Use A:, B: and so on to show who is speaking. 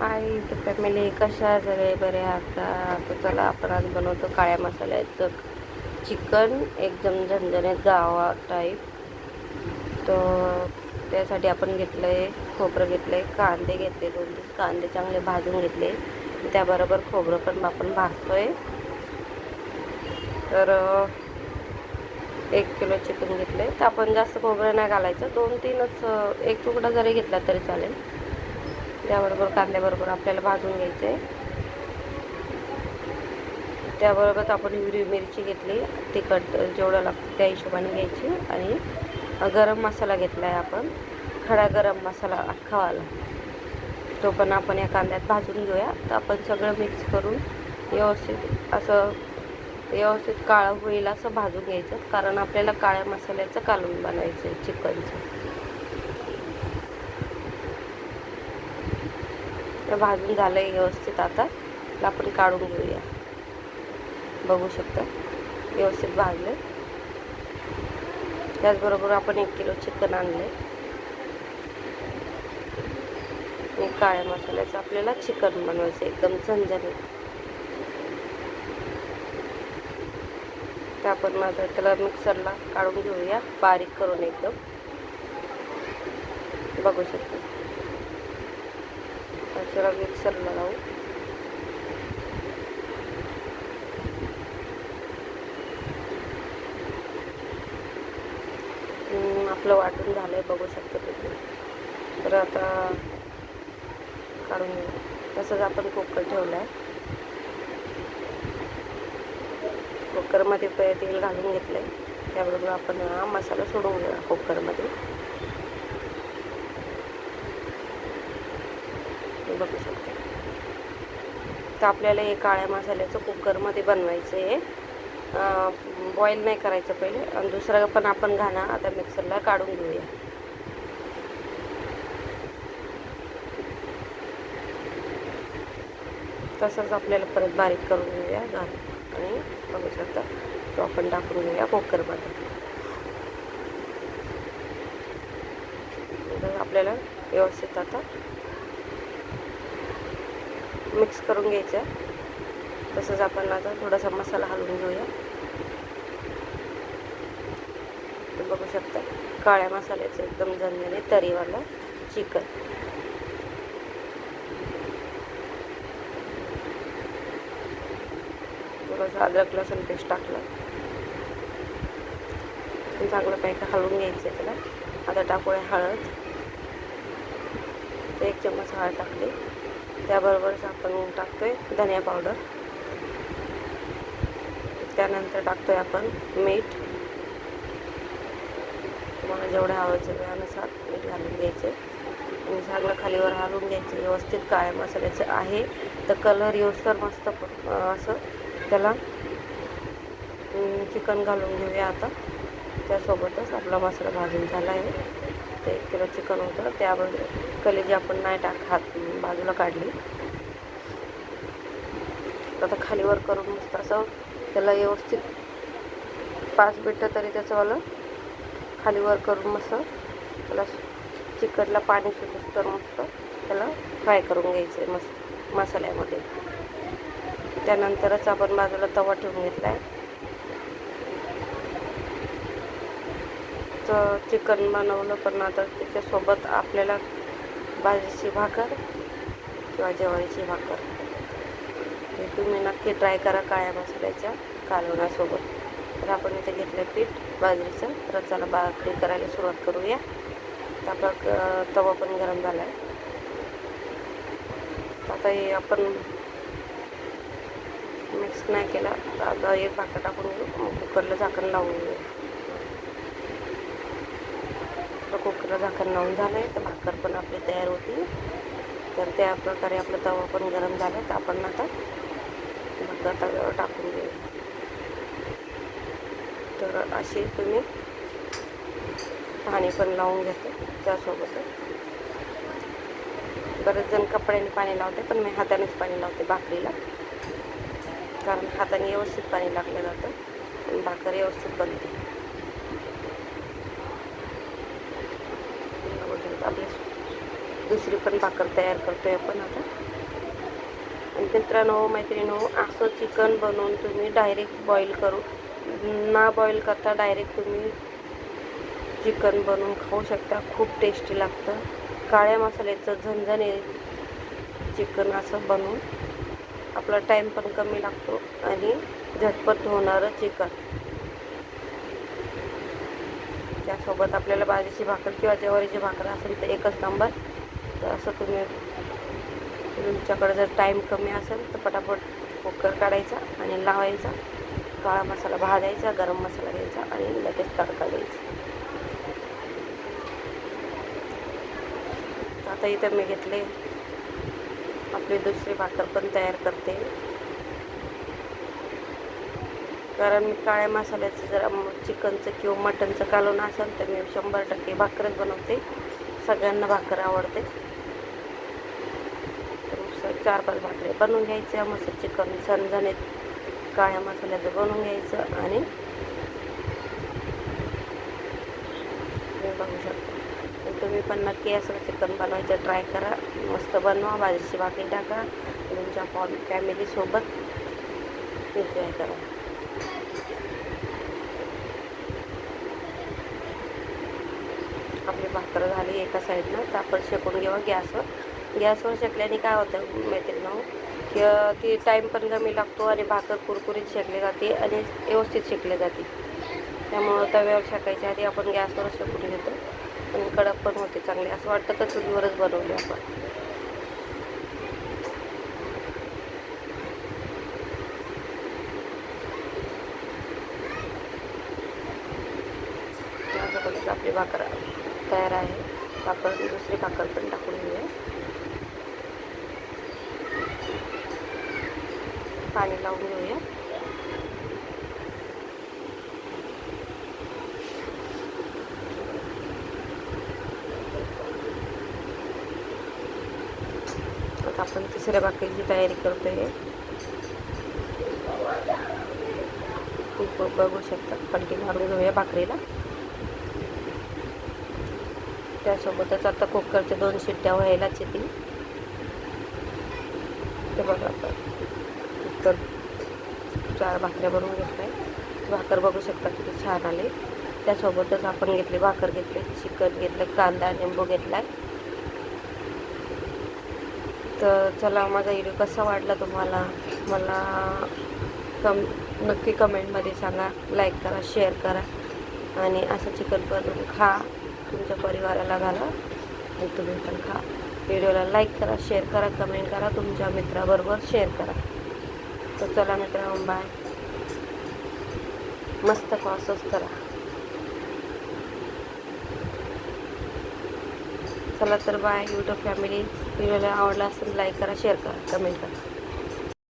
A: हाय तर फॅमिली कशा सगळे बरे आहात का तर चला आपण आज बनवतो काळ्या मसाल्याचं चिकन एकदम झणझणीत गावा टाईप तर त्यासाठी आपण घेतलं आहे खोबरं घेतलं आहे कांदे घेतले दोन तीन. कांदे चांगले भाजून घेतले. त्याबरोबर खोबरं पण आपण भाजतो आहे तर एक किलो चिकन घेतलं आहे तर आपण जास्त खोबरं नाही घालायचं. दोन तीनच एक तुकडा जरी घेतला तरी चालेल. त्याबरोबर कांद्याबरोबर आपल्याला भाजून घ्यायचं आहे त्याबरोबर आपण हिरवी मिरची घेतली तिखट जेवढं लागतं त्या हिशोबाने घ्यायची आणि गरम मसाला घेतला आहे आपण खडा गरम मसाला अख्खावाला तो पण आपण या कांद्यात भाजून घेऊया. तर आपण सगळं मिक्स करून व्यवस्थित असं व्यवस्थित काळं होईल असं भाजून घ्यायचं. कारण आपल्याला काळ्या मसाल्याचं कालून बनवायचं आहे चिकनचं. भाजून झालं आहे व्यवस्थित आता. आपण काढून घेऊया. बघू शकता. व्यवस्थित भाजले त्याचबरोबर आपण एक किलो चिकन आणले आणि काळ्या मसाल्याचं आपल्याला चिकन बनवायचं एकदम झणझणीत. तर आपण माझं त्याला मिक्सरला काढून घेऊया. बारीक करून एकदम. बघू शकतो. जरा मिक्सरला लावू. आपलं वाटून झालं आहे बघू शकतो तुम्ही. तर आता काढून घेऊ. तसंच आपण कुकर ठेवलं आहे कुकरमध्ये तेल घालून घेतलं आहे त्याबरोबर आपण हा मसाला सोडून घेऊया कुकरमध्ये. आपण बघू शकतो. तर आपल्याला हे काळ्या मसाल्याचं कुकरमध्ये बनवायचं आहे. बॉईल नाही करायचं पहिले. आणि दुसरं पण आपण घाणा आता मिक्सरला काढून घेऊया. तसंच आपल्याला परत बारीक करून घेऊया घाल आणि बघू शकता तो आपण टाकून घेऊया कुकरमध्ये तर आपल्याला व्यवस्थित आता मिक्स करून घ्यायचं. आहे तसंच आपण आता थोडासा मसाला हलवून घेऊया. बघू शकता काळ्या मसाल्याचं एकदम जमलेले तरीवाला चिकन. थोडंसं अद्रक लसूण पेस्ट टाकलं. चांगलं पॅक हलवून घ्यायचं आहे त्याला. आता टाकूया हळद. एक चम्मच हळद टाकली. त्याबरोबरच आपण टाकतोय धनिया पावडर त्यानंतर टाकतोय आपण मीठ. तुम्हाला जेवढ्या आवडचं त्यानुसार मीठ घालून घ्यायचे. आणि चांगलं खालीवर हलवून घ्यायचं. व्यवस्थित काळ्या मसाल्याचं आहे. तर कलर येऊस्तर मस्त असं. त्याला चिकन घालून घेऊया आता. त्यासोबतच आपला मसाला भाजून झाला आहे. ते एक किलो चिकन होतं. त्यामध्ये कलेजी आपण नाही टाक हात बाजूला काढली. आता खालीवर करून मस्त असं त्याला व्यवस्थित पाच मिनटं तरी त्याचंवालं खालीवर करून मस्त त्याला चिकनला पाणी सुटस तर मस्त त्याला फ्राय करून घ्यायचं आहे मस्त मसाल्यामध्ये. त्यानंतरच आपण बाजूला तवा ठेवून घेतला आहे तर चिकन बनवलं पण आता त्याच्यासोबत आपल्याला बाजरीची भाकर किंवा ज्वारीची भाकर. हे तुम्ही नक्की ट्राय करा काळ्या मसाल्याच्या कालवणासोबत. तर आपण इथे घेतलं पीठ बाजरीचं तर चला भाकरी करायला सुरुवात करूया. तर आपला तवा पण गरम झाला आहे आता हे आपण मिक्स नाही केला. तर आता एक भाकर टाकून कुकरला झाकण लावून घेऊ तर कुकरला झाकण लावून झालं आहे तर भाकर पण आपली तयार होती. तर त्या प्रकारे आपला तवा पण गरम झाला तर आपण आता भाकर तव्यावर टाकून देऊ. तर अशी तुम्ही पाणी पण लावून घेते त्यासोबतच. बरेच जण कपड्याने पाणी लावते पण मी हातानेच पाणी लावते भाकरीला. कारण हाताने व्यवस्थित पाणी लागलं जातं आणि भाकर व्यवस्थित बनते बघू शकता आपली दुसरी पण भाकर तयार आहे आपण आता. आणि मित्रांनो मैत्रिणो असं चिकन बनवून तुम्ही डायरेक्ट बॉईल करू. ना बॉईल करता डायरेक्ट तुम्ही चिकन बनवून खाऊ शकता. खूप टेस्टी लागतं. काळ्या मसाल्याचं झणझणे चिकन असं बनवून आपला टाईम पण कमी लागतो आणि झटपट होणारं चिकन. सोबत आपल्याला बाजरीची भाकर किंवा ज्वारीची भाकर असेल तर एकच नंबर. तर असं तुम्ही तुमच्याकडे जर टाईम कमी असेल तर पटापट कुकर काढायचा आणि लावायचा. काळा मसाला भाजायचा गरम मसाला घ्यायचा आणि लगेच तडका द्यायचा. आता इथं मी घेतले. आपली दुसरी भाकर पण तयार करते. कारण मी काळ्या मसाल्याचं जर चिकनचं किंवा मटनचं कालवण असेल तर मी शंभर टक्के भाकरच बनवते. सगळ्यांना भाकर आवडते. तर चार पाच भाकरी बनवून घ्यायच्या मस्त चिकन झणझणीत काळ्या मसाल्याचं बनवून घ्यायचं आणि बघू शकता. तुम्ही पण नक्की असं चिकन बनवायचं ट्राय करा. मस्त बनवा बाजरीची भाकरी टाका. तुमच्या फॉ फॅमिलीसोबत एन्जॉय करा. आपली भाकर झाली एका साईडनं तर आपण शेकून घेऊ गॅसवर. गॅसवर शेकल्याने काय होतं मैत्रिणी की ती टाईम पण कमी लागतो आणि भाकर कुरकुरीत शेकली जाते आणि व्यवस्थित शेकली जाते. त्यामुळं तव्यावर शेकायच्या आधी आपण गॅसवर शेकून घेतो आणि कडक पण होते चांगले. असं वाटतं का चुलीवरच बनवले आपण? आपली भाकर. तयार आहे. पापड दुसरी भाकर पण टाकून घेऊया. पाणी लावून घेऊया. आपण तिसऱ्या भाकरीची तयारी करतोय. खूप बघू शकता. पलटी मारून घेऊया भाकरीला. त्यासोबतच आता कुकरच्या दोन शिट्ट्या व्हायलाच येतील. ते बघा आता. कुकर चार भाकऱ्या बनवून घेतलाय. भाकर बघू शकता किती छान आले. त्यासोबतच आपण घेतली भाकर घेतली चिकन घेतलं कांदा लिंबू घेतलाय. तर चला माझा व्हिडिओ कसा वाटला तुम्हाला? मला कम नक्की कमेंटमध्ये सांगा. लाईक करा शेअर करा. आणि असं चिकन बनवून खा. तुमच्या परिवाराला घाला. आणि तुम्ही पण खा. व्हिडिओला लाईक करा शेअर करा कमेंट करा. तुमच्या मित्राबरोबर शेअर करा. तर चला मित्रांनो बाय मस्त खा स्वस्त राहा चला तर बाय यूट्यूब फॅमिली व्हिडिओला आवडला असेल लाईक करा शेअर करा कमेंट करा.